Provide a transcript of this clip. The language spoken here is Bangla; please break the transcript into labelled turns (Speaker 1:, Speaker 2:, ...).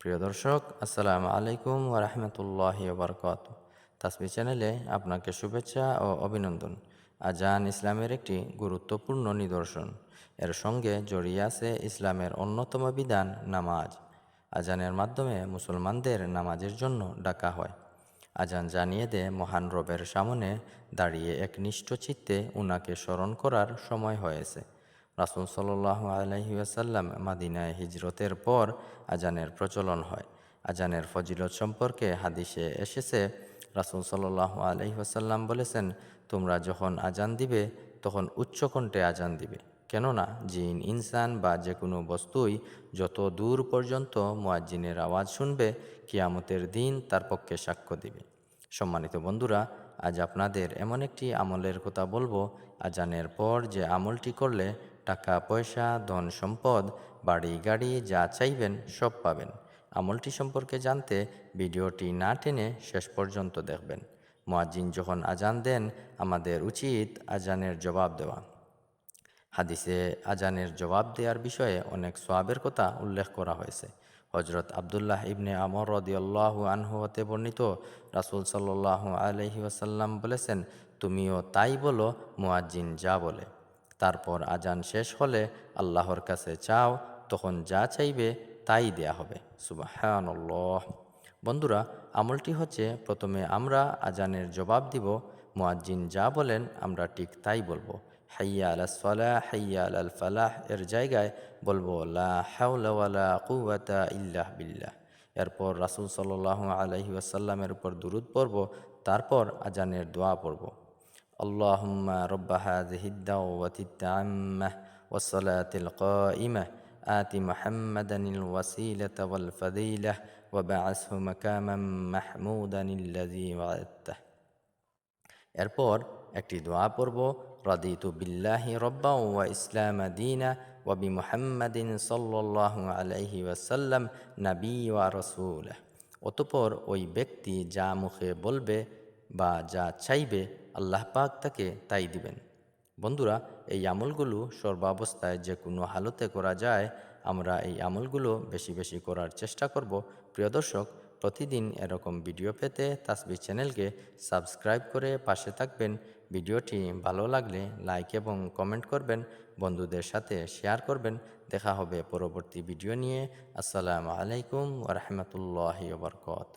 Speaker 1: প্রিয় দর্শক, আসসালামু আলাইকুম ওরহমতুল্লাহ বরকত তাসবি চ্যানেলে আপনাকে শুভেচ্ছা ও অভিনন্দন। আজান ইসলামের একটি গুরুত্বপূর্ণ নিদর্শন। এর সঙ্গে জড়িয়ে আছে ইসলামের অন্যতম বিধান, নামাজ। আজানের মাধ্যমে মুসলমানদের নামাজের জন্য ডাকা হয়। আজান জানিয়ে দে মহান রবের সামনে দাঁড়িয়ে এক নিষ্ঠ চিত্তে উনাকে স্মরণ করার সময় হয়েছে। রাসুল সাল্লাহ আলহিউসাল্লাম মাদিনায় হিজরতের পর আজানের প্রচলন হয়। আজানের ফজিলত সম্পর্কে হাদিসে এসেছে, রাসুল সাল্লাহ আলহিহাসাল্লাম বলেছেন, তোমরা যখন আজান দিবে, তখন উচ্চকণ্ঠে আজান দিবে। কেননা, জিন, ইনসান বা যে কোনো বস্তুই যত দূর পর্যন্ত মোয়াজ্জিনের আওয়াজ শুনবে, কিয়ামতের দিন তার পক্ষে সাক্ষ্য দিবে। সম্মানিত বন্ধুরা, আজ আপনাদের এমন একটি আমলের কথা বলব। আজানের পর যে আমলটি করলে টাকা, পয়সা, ধন সম্পদ, বাড়ি, গাড়ি, যা চাইবেন সব পাবেন। আমলটি সম্পর্কে জানতে ভিডিওটি না টেনে শেষ পর্যন্ত দেখবেন। মোয়াজ্জিন যখন আজান দেন, আমাদের উচিত আজানের জবাব দেওয়া। হাদিসে আজানের জবাব দেওয়ার বিষয়ে অনেক সোয়াবের কথা উল্লেখ করা হয়েছে। হজরত আবদুল্লাহ ইবনে আমর রদিয়াল্লাহ আনহু বর্ণিত রাসুল সাল্লাহ আলহি ওয়াসাল্লাম বলেছেন, তুমিও তাই বলো, মুয়াজ্জিন যা বলে। তারপর আজান শেষ হলে আল্লাহর কাছে চাও, তখন যা চাইবে তাই দেয়া হবে। সুবাহানল্লাহ। বন্ধুরা, আমলটি হচ্ছে প্রথমে আমরা আজানের জবাব দিব, মুয়াজ্জিন যা বলেন আমরা ঠিক তাই বলব। হাইয়া আলা সলাহ, হাইয়া আল ফালাহ, এর জায়গায় বলব, লা ইল্লাহ বিল্লাহ। এরপর রাসুল সাল্লাহ আলহি আসাল্লামের উপর দুরুদ পড়ব, তারপর আজানের দোয়া পড়ব। اللهم رب هذه الدعوة التامة والصلاة القائمة آت محمدا الوسيلة والفضيلة وبعثه مكاما محمودا الذي وعدته এরপর একটি দোয়া পড়ব রাদিতু বিল্লাহি রব্বা ওয়া ইসলাম দিনা ওয়া বি মুহাম্মাদিন সাল্লাল্লাহু আলাইহি ওয়াসাল্লাম নবী ওয়া রসুল অতপর ওই ব্যক্তি যা মুখে বলবে বা যা চাইবে আল্লাহ পাক তাকে তাই দিবেন। বন্ধুরা, এই আমলগুলো সর্বাবস্থায় যে কোনো হালতে করা যায়, আমরা এই আমলগুলো বেশি বেশি করার চেষ্টা করব। প্রিয় দর্শক, প্রতিদিন এরকম ভিডিও পেতে তাসবি চ্যানেলকে সাবস্ক্রাইব করে পাশে থাকবেন। ভিডিওটি ভালো লাগলে লাইক এবং কমেন্ট করবেন, বন্ধুদের সাথে শেয়ার করবেন। দেখা হবে পরবর্তী ভিডিও নিয়ে। আসসালামু আলাইকুম ওরহমতুল্লাহ বরকত